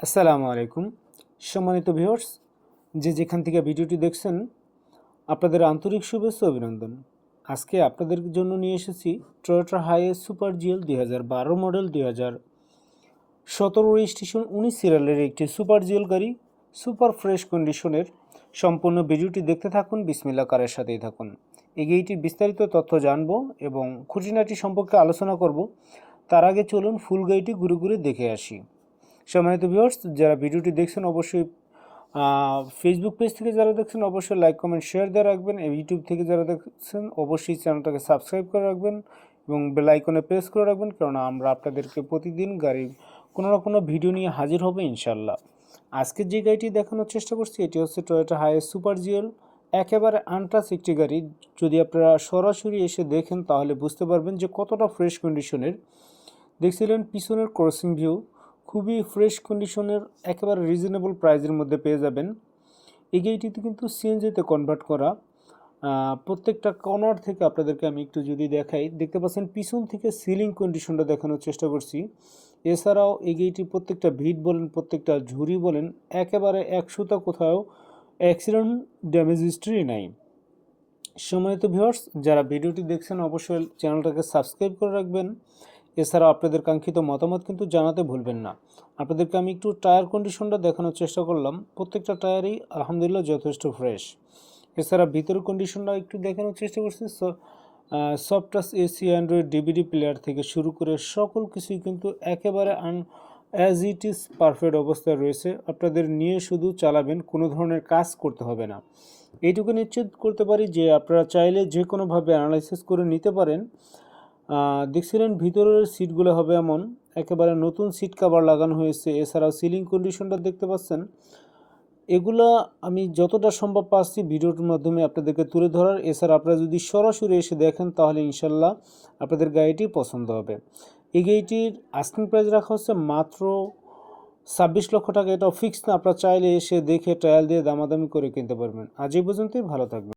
আসসালামু আলাইকুম। সম্মানিত ভিউয়ার্স, যে যেখান থেকে ভিডিওটি দেখছেন, আপনাদের আন্তরিক শুভেচ্ছা অভিনন্দন। আজকে আপনাদের জন্য নিয়ে এসেছি টয়োটা হাইএস সুপার জিএল দুই হাজার বারো মডেল দুই হাজার সতেরো রেজিস্ট্রেশন উনিশ সিরিয়ালের একটি সুপার জিএল গাড়ি সুপার ফ্রেশ কন্ডিশনের সম্পূর্ণ ভিডিওটি দেখতে থাকুন বিসমিল্লা কারের সাথেই থাকুন। এই গাড়িটির বিস্তারিত তথ্য জানব এবং খুঁটিনাটি সম্পর্কে আলোচনা করব। তার আগে চলুন ফুল গাড়িটি ঘুরে ঘুরে দেখে আসি। সম্মানিত ভিউয়ার্স যারা ভিডিওটি দেখছেন, অবশ্যই ফেসবুক পেজ থেকে যারা দেখছেন, অবশ্যই লাইক কমেন্ট শেয়ার দিয়ে রাখবেন। ইউটিউব থেকে যারা দেখছেন, অবশ্যই চ্যানেলটাকে সাবস্ক্রাইব করে রাখবেন এবং বেল আইকনে প্রেস করে রাখবেন কারণ আমরা আপনাদেরকে প্রতিদিন গাড়ির কোনো না কোনো ভিডিও নিয়ে হাজির হবে ইনশাল্লাহ আজকে যে গাড়িটি দেখানোর চেষ্টা করছি, এটি হচ্ছে টয়োটা হাইয়েস্ট সুপার জিএল একেবারে আনটাচ একটি গাড়ি। যদি আপনারা সরাসরি এসে দেখেন, তাহলে বুঝতে পারবেন যে কতটা ফ্রেশ কন্ডিশনের দেখছিলেন পিছনের ক্রসিং ভিউ খুবই ফ্রেশ কন্ডিশনের একেবারে রিজনেবল প্রাইজের মধ্যে পেয়ে যাবেন। এই গাড়িটিতে কিন্তু সিএনজিতে কনভার্ট করা। প্রত্যেকটা কর্নার থেকে আপনাদেরকে আমি একটু যদি দেখাই, দেখতে পাচ্ছেন পিছন থেকে সিলিং কন্ডিশনটা দেখানোর চেষ্টা করছি। এছাড়াও এই গাড়িটির প্রত্যেকটা ভিট বলেন, প্রত্যেকটা ঝুড়ি বলেন, একেবারে একশোটা কোথাও অ্যাক্সিডেন্ট ড্যামেজ হিস্ট্রি নাই। সম্মানিত ভিউয়ার্স যারা ভিডিওটি দেখছেন, অবশ্যই চ্যানেলটাকে সাবস্ক্রাইব করে রাখবেন। এছাড়াও আপনাদের কাঙ্ক্ষিত মতামত কিন্তু জানাতে ভুলবেন না। আপনাদেরকে আমি একটু টায়ার কন্ডিশনটা দেখানোর চেষ্টা করলাম। প্রত্যেকটা টায়ারই আলহামদুলিল্লাহ যথেষ্ট ফ্রেশ এছাড়া ভিতরের কন্ডিশনটা একটু দেখানোর চেষ্টা করছি। Soft touch AC Android DVD player থেকে শুরু করে সকল কিছুই কিন্তু একেবারে আন অ্যাজ ইট ইজ পারফেক্ট অবস্থায় রয়েছে। আপনাদের নিয়ে শুধু চালাবেন, কোনো ধরনের কাজ করতে হবে না। এইটুকু নিশ্চিত করতে পারি যে আপনারা চাইলে যে কোনোভাবে অ্যানালাইসিস করে নিতে পারেন। দেখছিলেন ভিতরের সিটগুলো হবে এমন। একেবারে নতুন সিট কভার লাগানো হয়েছে। এছাড়াও সিলিং কন্ডিশনটা দেখতে পাচ্ছেন। এগুলা আমি যতটা সম্ভব পাচ্ছি ভিডিওর মাধ্যমে আপনাদেরকে তুলে ধরার। এছাড়া আপনারা যদি সরাসরি এসে দেখেন, তাহলে ইনশাল্লাহ আপনাদের গাড়িটি পছন্দ হবে। এই গাড়িটির আস্কিং প্রাইস রাখা হচ্ছে মাত্র ছাব্বিশ লক্ষ টাকা। এটা ফিক্স না, আপনারা চাইলে এসে দেখে ট্রায়াল দিয়ে দামাদামি করে কিনতে পারবেন। আজ এই পর্যন্তই, ভালো থাকবেন।